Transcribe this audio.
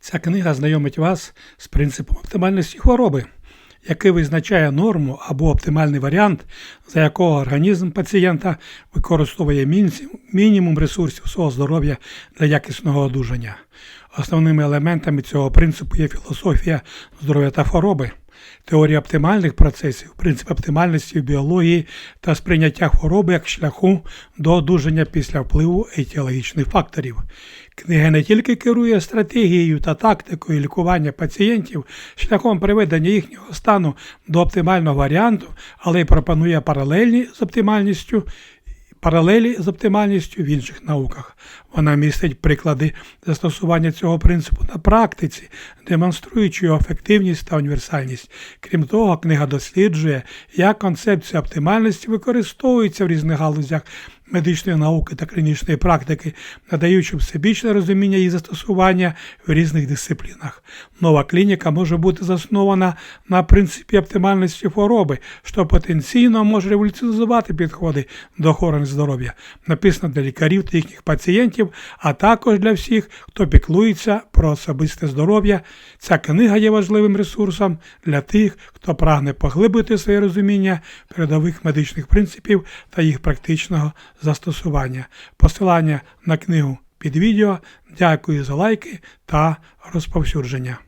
Ця книга знайомить вас з принципом оптимальності хвороби, який визначає норму або оптимальний варіант, за якого організм пацієнта використовує мінімум ресурсів свого здоров'я для якісного одужання. Основними елементами цього принципу є філософія здоров'я та хвороби, теорія оптимальних процесів, принцип оптимальності в біології та сприйняття хвороби як шляху до одужання після впливу етіологічних факторів. Книга не тільки керує стратегією та тактикою лікування пацієнтів шляхом приведення їхнього стану до оптимального варіанту, але й пропонує паралельні з оптимальністю паралелі з оптимальністю в інших науках. Вона містить приклади застосування цього принципу на практиці, демонструючи його ефективність та універсальність. Крім того, книга досліджує, як концепція оптимальності використовується в різних галузях медичної науки та клінічної практики, надаючи всебічне розуміння її застосування в різних дисциплінах. Нова клініка може бути заснована на принципі оптимальності хвороби, що потенційно може революціонізувати підходи до охорони здоров'я, написано для лікарів та їхніх пацієнтів, а також для всіх, хто піклується про особисте здоров'я. Ця книга є важливим ресурсом для тих, хто прагне поглибити своє розуміння передових медичних принципів та їх практичного застосування. Посилання на книгу під відео. Дякую за лайки та розповсюдження.